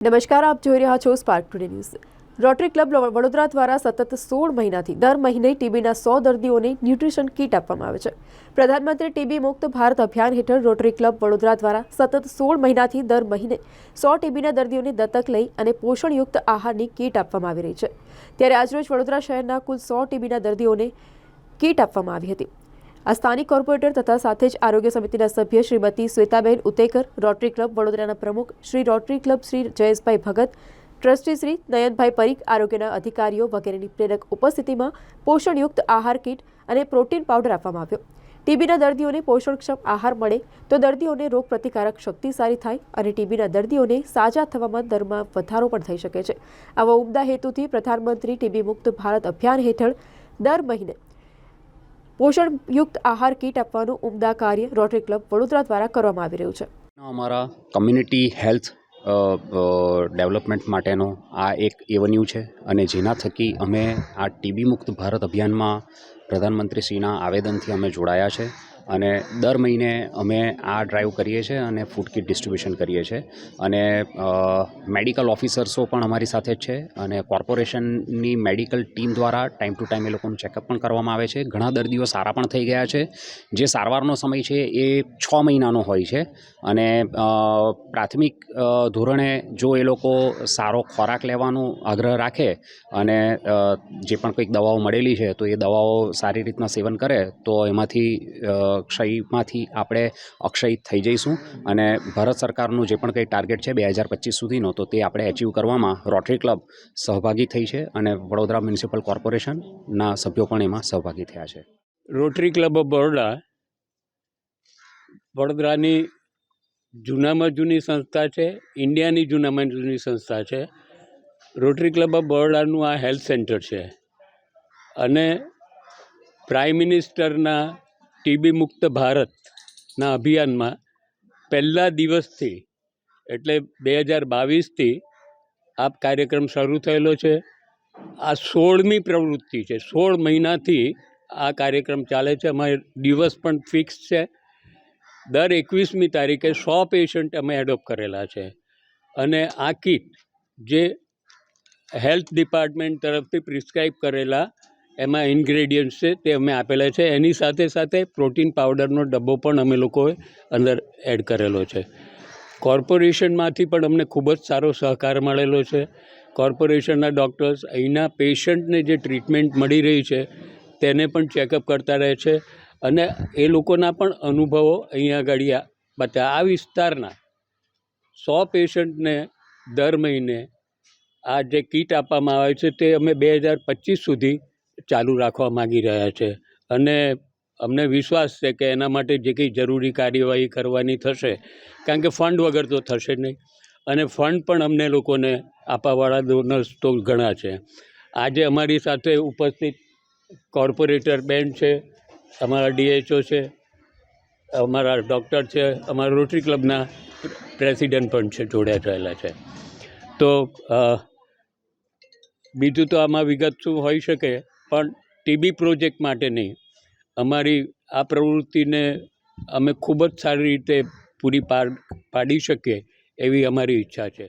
નમસ્કાર, આપ જોઈ રહ્યા છો spark today news rotary club Vadodara દ્વારા સતત સોળ મહિનાથી દર મહિને ટીબીના સો દર્દીઓને ન્યુટ્રિશન કીટ આપવામાં આવે છે. પ્રધાનમંત્રી ટીબી મુક્ત ભારત અભિયાન હેઠળ રોટરી ક્લબ વડોદરા દ્વારા સતત સોળ મહિનાથી દર મહિને સો ટીબીના દર્દીઓને દત્તક લઈ અને પોષણયુક્ત આહારની કીટ આપવામાં આવી રહી છે. ત્યારે આજરોજ વડોદરા શહેરના કુલ સો ટીબીના દર્દીઓને કીટ આપવામાં આવી હતી. આ સ્થાનિક કોર્પોરેટર તથા સાથે જ આરોગ્ય સમિતિના સભ્ય શ્રીમતી શ્વેતાબેન ઉતેકર, રોટરી ક્લબ વડોદરાના પ્રમુખ Shri rotary club Shri Jayeshbhai Bhagat, trustee Shri Nayanbhai Parikh, આરોગ્યના અધિકારીઓ વગેરેની પ્રેરક ઉપસ્થિતિમાં પોષણયુક્ત આહાર કીટ અને પ્રોટીન પાવડર આપવામાં આવ્યો. ટીબીના દર્દીઓને પોષણક્ષમ આહાર મળે તો દર્દીઓને રોગ પ્રતિકારક શક્તિ સારી થાય અને ટીબીના દર્દીઓને સાજા થવામાં દરમાં વધારો પણ થઈ શકે છે. આવા ઉમદા હેતુથી પ્રધાનમંત્રી ટીબી મુક્ત ભારત અભિયાન હેઠળ દર મહિને પોષણયુક્ત આહાર કીટ આપવાનું ઉમદા કાર્ય રોટરી ક્લબ વડોદરા દ્વારા કરવામાં આવી રહ્યું છે. અમારા કમ્યુનિટી હેલ્થ ડેવલપમેન્ટ માટેનો આ એક એવન્યુ છે અને જેના થકી અમે આ ટીબી મુક્ત ભારત અભિયાનમાં પ્રધાનમંત્રીશ્રીના આવેદનથી અમે જોડાયા છે. અને દર મહિને અમે આ ડ્રાઈવ કરીએ છીએ અને ફૂડ કીટ ડિસ્ટ્રીબ્યુશન કરીએ છીએ. અને મેડિકલ ઓફિસર્સો પણ અમારી સાથે જ છે અને કોર્પોરેશનની મેડિકલ ટીમ દ્વારા ટાઈમ ટુ ટાઈમ એ લોકોનું ચેકઅપ પણ કરવામાં આવે છે. ઘણા દર્દીઓ સારા પણ થઈ ગયા છે. જે સારવારનો સમય છે એ છ મહિનાનો હોય છે. અને પ્રાથમિક ધોરણે જો એ લોકો સારો ખોરાક લેવાનો આગ્રહ રાખે અને જે પણ કંઈક દવાઓ મળેલી છે તો એ દવાઓ સારી રીતના સેવન કરે તો એમાંથી ક્ષયમાંથી આપણે અક્ષય થઈ જઈશું અને ભારત સરકારનું જે પણ કંઈ ટાર્ગેટ છે બે હજાર પચીસ સુધીનો, તો તે આપણે એચીવ કરવામાં રોટરી ક્લબ સહભાગી થઈ છે અને વડોદરા મ્યુનિસિપલ કોર્પોરેશનના સભ્યો પણ એમાં સહભાગી થયા છે. રોટરી ક્લબ ઓફ બરોડા વડોદરાની જૂનામાં જૂની સંસ્થા છે, ઇન્ડિયાની જૂનામાં જૂની સંસ્થા છે. રોટરી ક્લબ ઓફ બરોડાનું આ હેલ્થ સેન્ટર છે. અને પ્રાઇમ મિનિસ્ટરના ટીબી મુક્ત ભારતના અભિયાનમાં પહેલા દિવસથી એટલે બે હજાર બાવીસથી આ કાર્યક્રમ શરૂ થયેલો છે. આ સોળમી પ્રવૃત્તિ છે. સોળ મહિનાથી આ કાર્યક્રમ ચાલે છે. અમારે દિવસ પણ ફિક્સ છે. દર એકવીસમી તારીખે સો પેશન્ટ અમે એડોપ્ટ કરેલા છે. અને આ કીટ જે હેલ્થ ડિપાર્ટમેન્ટ તરફથી પ્રિસ્ક્રાઇબ કરેલા એમાં ઇન્ગ્રેડિયન્ટ્સ છે તે અમે આપેલા છે. એની સાથે સાથે પ્રોટીન પાવડરનો ડબ્બો પણ અમે લોકોએ અંદર એડ કરેલો છે. કોર્પોરેશનમાંથી પણ અમને ખૂબ જ સારો સહકાર મળેલો છે. કોર્પોરેશનના ડૉક્ટર્સ અહીંના પેશન્ટને જે ટ્રીટમેન્ટ મળી રહી છે, તેને પણ ચેકઅપ કરતા રહે છે અને એ લોકોના પણ અનુભવો અહીંયા આગળ બતા, આ વિસ્તારના સો પેશન્ટને દર મહિને આ જે કીટ આપવામાં આવે છે તે અમે બે હજાર પચીસ સુધી ચાલુ રાખવા માગી રહ્યા છે. અને અમને વિશ્વાસ છે કે એના માટે જે કંઈ જરૂરી કાર્યવાહી કરવાની થશે, કારણ કે ફંડ વગર તો થશે નહીં. અને ફંડ પણ અમને લોકોને આપવાવાળા ડોનર્સ તો ઘણા છે. આજે અમારી સાથે ઉપસ્થિત કોર્પોરેટર બેન છે, અમારા ડીએચઓ છે, અમારા ડૉક્ટર છે, અમારા રોટરી ક્લબના પ્રેસિડેન્ટ પણ છે જોડ્યા રહેલા છે. તો બીજું તો આમાં વિગત શું હોઈ શકે? પણ ટીબી પ્રોજેક્ટ માટે નહીં. અમારી આ પ્રવૃત્તિને અમે ખૂબ જ સારી રીતે પૂરી પાડ શકીએ એવી અમારી ઈચ્છા છે.